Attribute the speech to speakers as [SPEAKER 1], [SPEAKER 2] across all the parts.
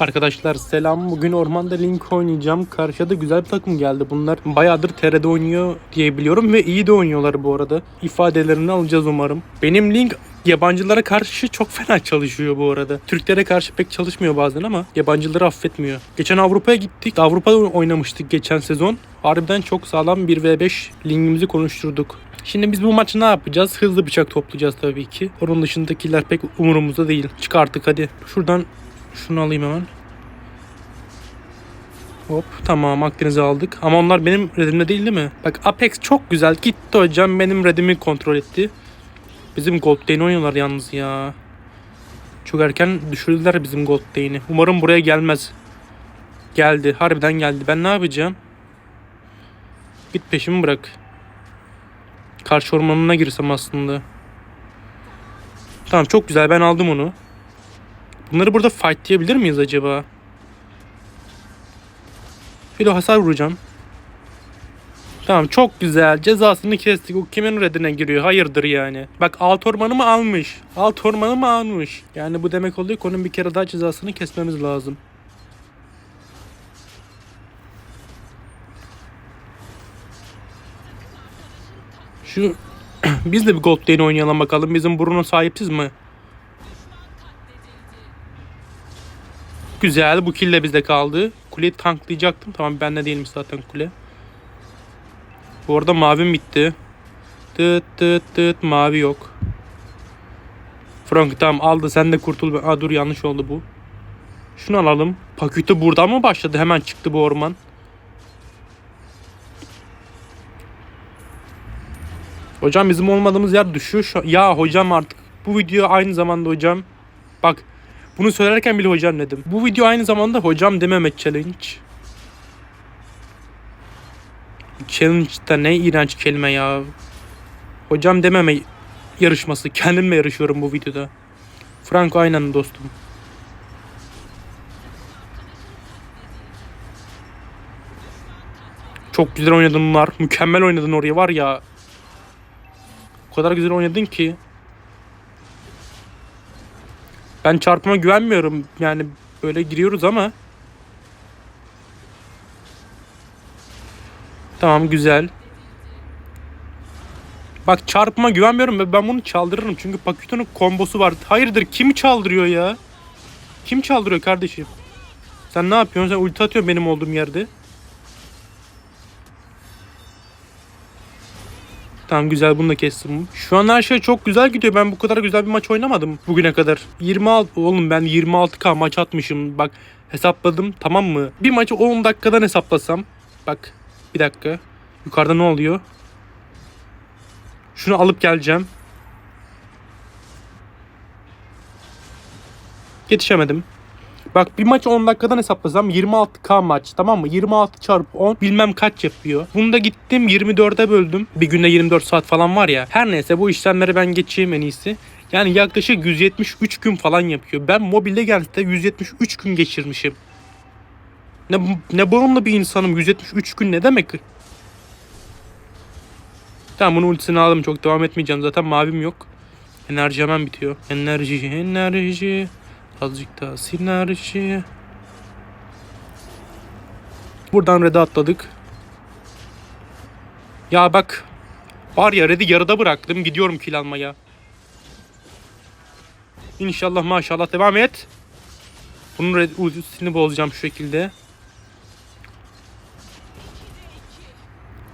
[SPEAKER 1] Arkadaşlar selam. Bugün ormanda Link oynayacağım. Karşıda da güzel bir takım geldi. Bunlar bayağıdır TR'de oynuyor diye biliyorum ve iyi de oynuyorlar bu arada. İfadelerini alacağız umarım. Benim Link yabancılara karşı çok fena çalışıyor bu arada. Türklere karşı pek çalışmıyor bazen ama yabancıları affetmiyor. Geçen Avrupa'ya gittik. Avrupa'da oynamıştık geçen sezon. Harbiden çok sağlam 1v5 linkimizi konuşturduk. Şimdi biz bu maçı ne yapacağız? Hızlı bıçak toplayacağız tabii ki. Onun dışındakiler pek umurumuzda değil. Çık artık hadi. Şuradan şunu alayım hemen. Hop tamam Akdeniz'i aldık. Ama onlar benim redimde değil değil mi? Bak Apex çok güzel. Gitti hocam benim redimi kontrol etti. Bizim Gold Dane'i oynuyorlar yalnız ya. Çok erken düşürdüler bizim Gold Dane'i. Umarım buraya gelmez. Geldi. Harbiden geldi. Ben ne yapacağım? Git peşimi bırak. Karşı ormanına girsem aslında. Tamam çok güzel ben aldım onu. Bunları burada fightlayabilir miyiz acaba? Bir de hasar vuracağım. Tamam çok güzel. Cezasını kestik. O kimin redine giriyor? Hayırdır yani. Bak alt ormanı mı almış? Alt ormanı mı almış? Yani bu demek oluyor ki onun bir kere daha cezasını kesmemiz lazım. Şu biz de bir Gold Lane oynayalım bakalım. Bizim Bruno sahipsiz mi? Güzel. Bu kill de bizde kaldı. Kuleyi tanklayacaktım. Tamam bende değilmiş zaten kule. Bu arada mavim bitti. Tıt tıt tıt mavi yok. Frank tamam aldı sen de kurtul. Aa dur yanlış oldu bu. Şunu alalım. Paküte burada mı başladı? Hemen çıktı bu orman. Hocam bizim olmadığımız yer düşüyor. Ya hocam artık bu video aynı zamanda hocam. Bak bunu söylerken bile hocam dedim. Bu video aynı zamanda hocam dememek challenge. Challenge da ne iğrenç kelime ya. Hocam dememe yarışması. Kendimle yarışıyorum bu videoda. Franco aynen dostum. Çok güzel oynadın bunlar. Mükemmel oynadın oraya var ya. O kadar güzel oynadın ki. Ben çarpıma güvenmiyorum. Yani böyle giriyoruz ama. Tamam güzel. Bak çarpıma güvenmiyorum ve ben bunu çaldırırım. Çünkü Pakuto'nun kombosu var. Hayırdır kimi çaldırıyor ya? Kim çaldırıyor kardeşim? Sen ne yapıyorsun? Sen ulti atıyorsun benim olduğum yerde. Tamam güzel bunu da kestim. Şu an her şey çok güzel gidiyor. Ben bu kadar güzel bir maç oynamadım bugüne kadar. 26 oğlum ben 26k maç atmışım. Bak hesapladım tamam mı? Bir maçı 10 dakikadan hesaplasam. Bak bir dakika. Yukarıda ne oluyor? Şunu alıp geleceğim. Yetişemedim. Bak bir maç 10 dakikadan hesaplasam 26k maç tamam mı? 26 çarpı 10 bilmem kaç yapıyor. Bunu da gittim 24'e böldüm. Bir günde 24 saat falan var ya. Her neyse bu işlemleri ben geçeyim en iyisi. Yani yaklaşık 173 gün falan yapıyor. Ben mobilde gelse 173 gün geçirmişim. Ne, ne bağımlı bir insanım 173 gün ne demek? Tamam bunu ultisini aldım çok devam etmeyeceğim zaten mavim yok. Enerji hemen bitiyor. Enerji enerji. Azıcık daha sinerji. Buradan red'e atladık. Ya bak. Var ya red'i yarıda bıraktım. Gidiyorum kill almaya. İnşallah maşallah devam et. Bunun red ultisini bozacağım şu şekilde.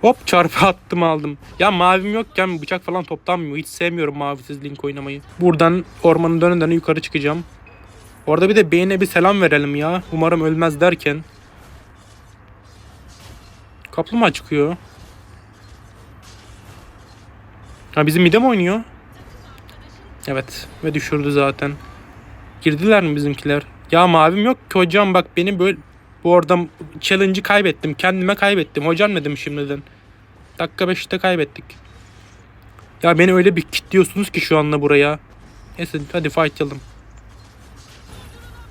[SPEAKER 1] Hop çarpı attım aldım. Ya mavim yokken bıçak falan toplanmıyor. Hiç sevmiyorum mavisiz link oynamayı. Buradan ormanın döne döne yukarı çıkacağım. Orada bir de beyine bir selam verelim ya. Umarım ölmez derken. Kaplumbağa çıkıyor. Ha bizim mide mi oynuyor? Evet ve düşürdü zaten. Girdiler mi bizimkiler? Ya mavim yok ki hocam bak beni böyle bu orada challenge'ı kaybettim. Kendime kaybettim. Hocam dedim şimdiden. Dakika 5'te kaybettik. Ya beni öyle bir kilitliyorsunuz ki şu anda buraya. Neyse hadi fightlayalım.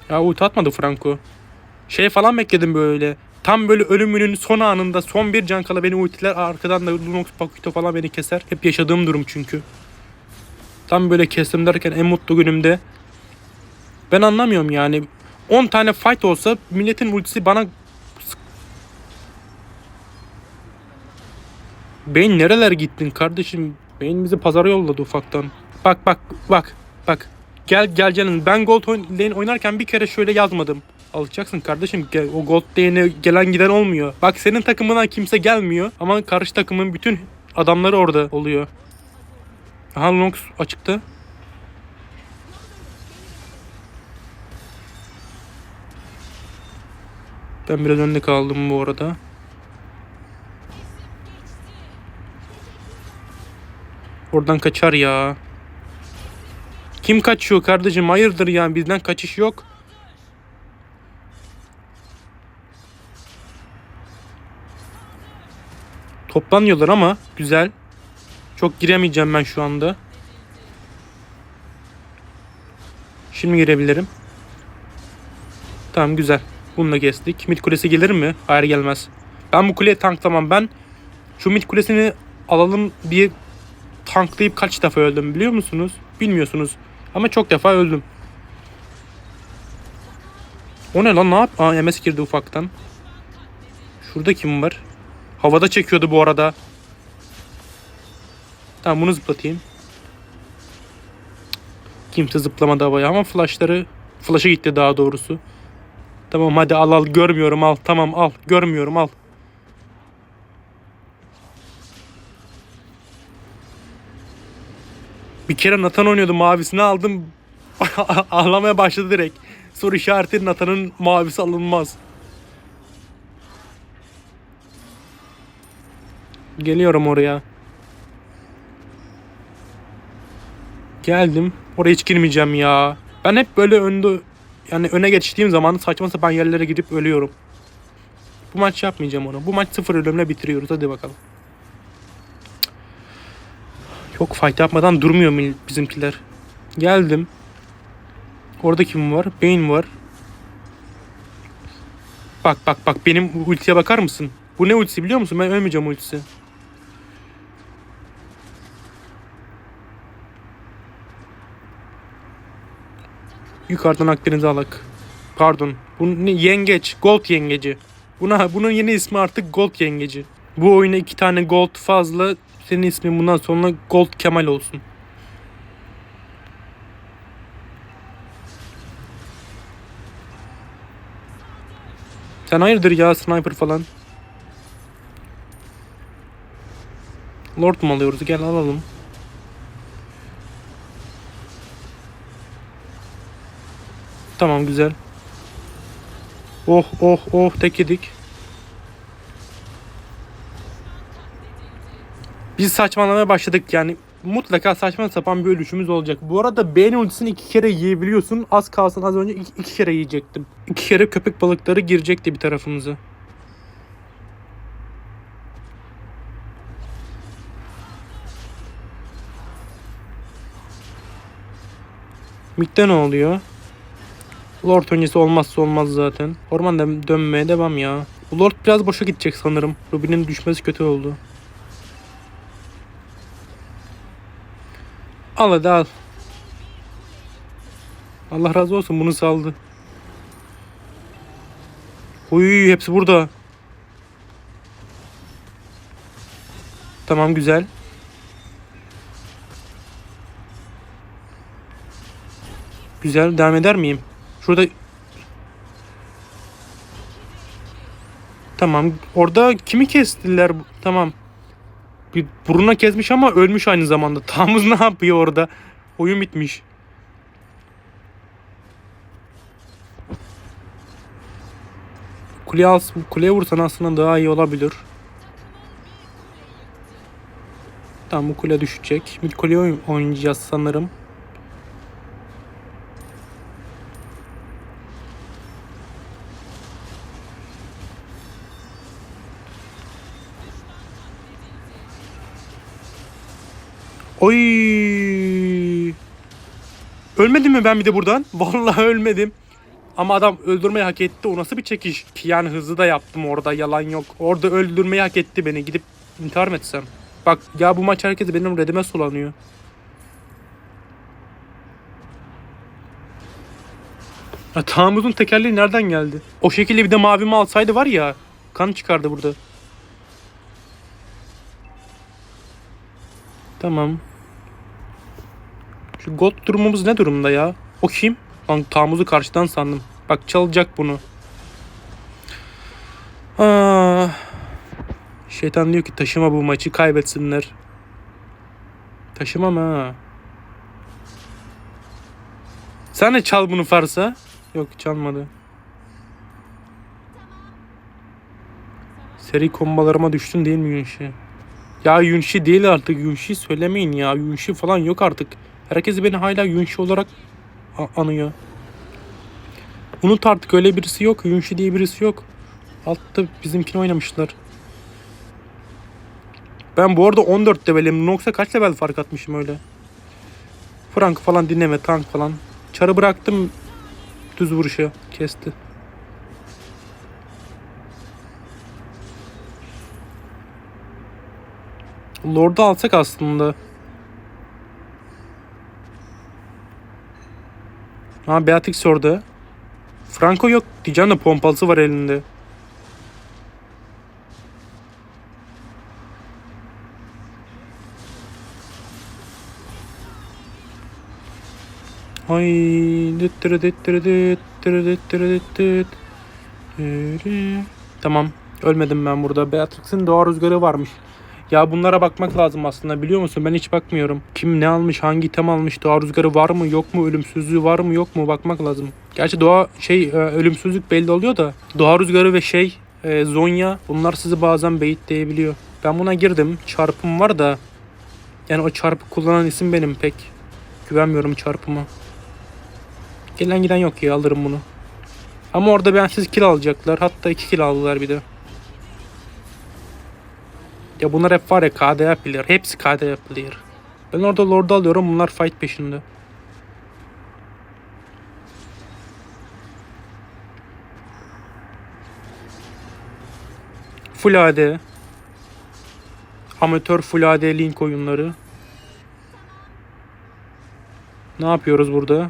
[SPEAKER 1] Ya ulti atmadı Franco. Şey falan bekledim böyle. Tam böyle ölümünün son anında son bir can kala beni ultiler arkadan da Lunox Pakuto falan beni keser. Hep yaşadığım durum çünkü. Tam böyle kestim derken en mutlu günümde. Ben anlamıyorum yani. 10 tane fight olsa milletin ultisi bana Beyin nereler gittin kardeşim? Beyin bizi pazara yolladı ufaktan. Bak bak bak bak. Gel gel canım. Ben Gold Lane oynarken bir kere şöyle yazmadım. Alacaksın kardeşim. O Gold Lane'e gelen giden olmuyor. Bak senin takımına kimse gelmiyor. Ama karşı takımın bütün adamları orada oluyor. Aha Nox açıkta. Ben biraz önde kaldım bu arada. Oradan kaçar ya. Kim kaçıyor kardeşim? Hayırdır ya bizden kaçış yok. Toplanıyorlar ama güzel. Çok giremeyeceğim ben şu anda. Şimdi girebilirim. Tamam güzel. Bunu da kestik. Mid kulesi gelir mi? Hayır gelmez. Ben bu kuleye tanklamam. Ben şu mid kulesini alalım diye tanklayıp kaç defa öldüm biliyor musunuz? Bilmiyorsunuz. Ama çok defa öldüm. O ne lan ne yap? Aa MS girdi ufaktan. Şurada kim var? Havada çekiyordu bu arada. Tamam bunu zıplatayım. Kimse zıplamadı havaya ama flashları flash'a gitti daha doğrusu. Tamam hadi al al görmüyorum al tamam al görmüyorum al. Bir kere Nathan oynuyordu mavisini aldım. Ağlamaya başladı direkt. Soru işareti Nathan'ın mavisi alınmaz. Geliyorum oraya. Geldim. Oraya hiç girmeyeceğim ya. Ben hep böyle önde yani öne geçtiğim zaman saçma sapan yerlere gidip ölüyorum. Bu maç yapmayacağım onu. Bu maç sıfır ölümle bitiriyoruz. Hadi bakalım. Çok fight yapmadan durmuyor bizimkiler. Geldim. Orada kim var? Bane var. Bak bak bak benim ultiye bakar mısın? Bu ne ultisi biliyor musun? Ben ölmeyeceğim ultisi. Yukarıdan Akdeniz'e alak. Pardon. Bu ne? Yengeç. Gold yengeci. Buna, bunun yeni ismi artık Gold yengeci. Bu oyuna iki tane Gold fazla. Senin ismin bundan sonra Gold Kemal olsun. Sen hayırdır ya sniper falan. Lord mu alıyoruz? Gel alalım. Tamam güzel. Oh oh oh tek yedik. Biz saçmalamaya başladık yani mutlaka saçma sapan bir ölüşümüz olacak. Bu arada beğeni ultisini iki kere yiyebiliyorsun. Az kalsın az önce iki, iki kere yiyecektim. İki kere köpek balıkları girecekti bir tarafımıza. Mid'de ne oluyor? Lord öncesi olmazsa olmaz zaten. Orman dön- dönmeye devam ya. Lord biraz boşa gidecek sanırım. Ruby'nin düşmesi kötü oldu. Al hadi al. Allah razı olsun bunu saldı. Uy hepsi burada. Tamam güzel. Güzel devam eder miyim? Şurada Tamam. Orada kimi kestiler? Tamam. Bir buruna kesmiş ama ölmüş aynı zamanda. Tamız ne yapıyor orada? Oyun bitmiş. Kuleye, kuleye vursan aslında daha iyi olabilir. Tamam bu kule düşecek. Kuleye oyn- oynayacağız sanırım. Ölmedim mi ben bir de buradan? Vallahi ölmedim. Ama adam öldürmeyi hak etti. O nasıl bir çekiş? Ki yani hızlı da yaptım orada yalan yok. Orada öldürmeyi hak etti beni. Gidip intihar mı etsem? Bak ya bu maç herkes benim redime sulanıyor. Ya Tamuz'un tekerleği nereden geldi? O şekilde bir de mavimi alsaydı var ya kan çıkardı burada. Tamam. Şu gold durumumuz ne durumda ya? O kim? Lan Tamuz'u karşıdan sandım. Bak çalacak bunu. Aa, şeytan diyor ki taşıma bu maçı kaybetsinler. Taşımam ha. Sen de çal bunu Farsa. Yok çalmadı. Seri kombalarıma düştün değil mi Yunşi? Ya Yunşi değil artık. Yunşi söylemeyin ya. Yunşi falan yok artık. Herkes beni hala Yunşi olarak anıyor. Unut artık öyle birisi yok. Yunşi diye birisi yok. Altta bizimkini oynamışlar. Ben bu arada 14 levelim. Nox'a kaç level fark atmışım öyle. Frank falan dinleme. Tank falan. Çarı bıraktım. Düz vuruşa. Kesti. Lord'u alsak aslında. Ha Beatrix orada. Franco yok diyeceğim de pompalısı var elinde. Ay düt dırı düt düt. Dırı. Tamam. Ölmedim ben burada. Beatrix'in doğa rüzgarı varmış. Ya bunlara bakmak lazım aslında biliyor musun? Ben hiç bakmıyorum. Kim ne almış, hangi item almış, doğa rüzgarı var mı, yok mu, ölümsüzlüğü var mı, yok mu bakmak lazım. Gerçi doğa şey e, ölümsüzlük belli oluyor da doğa rüzgarı ve şey e, Zonya bunlar sizi bazen beyitleyebiliyor. Ben buna girdim. Çarpım var da yani o çarpı kullanan isim benim pek. Güvenmiyorum çarpıma. Gelen giden yok ya alırım bunu. Ama orada ben siz kill alacaklar. Hatta iki kill aldılar bir de. Ya bunlar hep var ya KD player. Hepsi KD player. Ben orada Lord'u alıyorum. Bunlar fight peşinde. Full AD. Amatör Full AD Link oyunları. Ne yapıyoruz burada?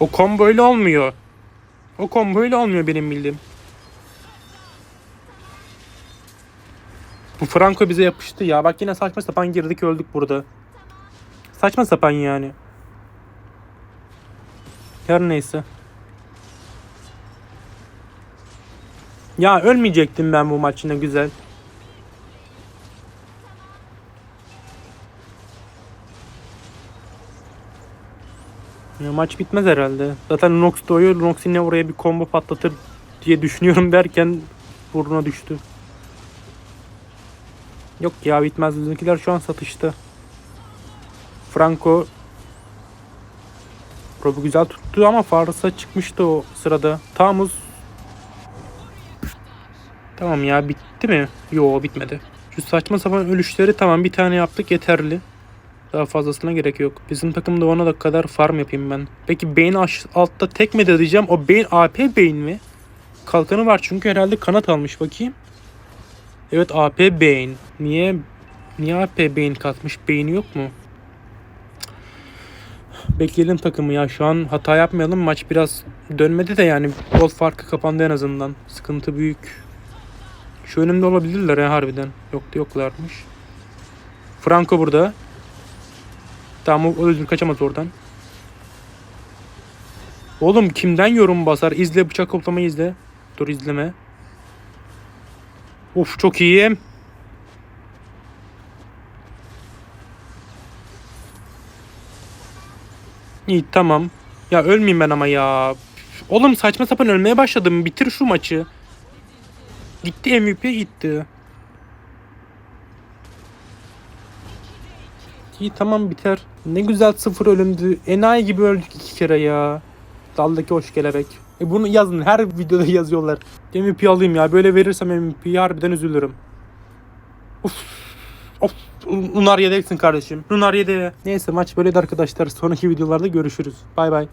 [SPEAKER 1] O combo öyle olmuyor. O combo öyle olmuyor benim bildiğim. Bu Franco bize yapıştı ya. Bak yine saçma sapan girdik öldük burada. Saçma sapan yani. Her neyse. Ya ölmeyecektim ben bu maç yine güzel. Maç bitmez herhalde. Zaten Nox doğuyor. Nox yine oraya bir combo patlatır diye düşünüyorum derken burnuna düştü. Yok ya bitmez. Bizimkiler şu an satışta. Franco Rob'u güzel tuttu ama Fars'a çıkmıştı o sırada. Tamuz Tamam ya bitti mi? Yo bitmedi. Şu saçma sapan ölüşleri tamam bir tane yaptık yeterli. Daha fazlasına gerek yok. Bizim takımda ona da kadar farm yapayım ben. Peki Bane altta tek mi diyeceğim. O Bane AP Bane mi? Kalkanı var çünkü herhalde kanat almış bakayım. Evet AP Bane. Niye niye AP Bane katmış? Bane yok mu? Bekleyelim takımı ya. Şu an hata yapmayalım. Maç biraz dönmedi de yani gol farkı kapandı en azından. Sıkıntı büyük. Şu önümde olabilirler ya harbiden. Yok da yoklarmış. Franco burada. Tamam o özür kaçamaz oradan. Oğlum kimden yorum basar? İzle bıçak koplamayı izle. Dur izleme. Of çok iyi. İyi tamam. Ya ölmeyeyim ben ama ya. Oğlum saçma sapan ölmeye başladım. Bitir şu maçı. Gitti MVP gitti. İyi tamam biter. Ne güzel sıfır ölümdü. Enayi gibi öldük iki kere ya. Daldaki hoş gelerek. E bunu yazın. Her videoda yazıyorlar. MVP alayım ya. Böyle verirsem MVP'yi harbiden üzülürüm. Of. Of. Lunar yedeksin kardeşim. Lunar yede. Neyse maç böyleydi arkadaşlar. Sonraki videolarda görüşürüz. Bay bay.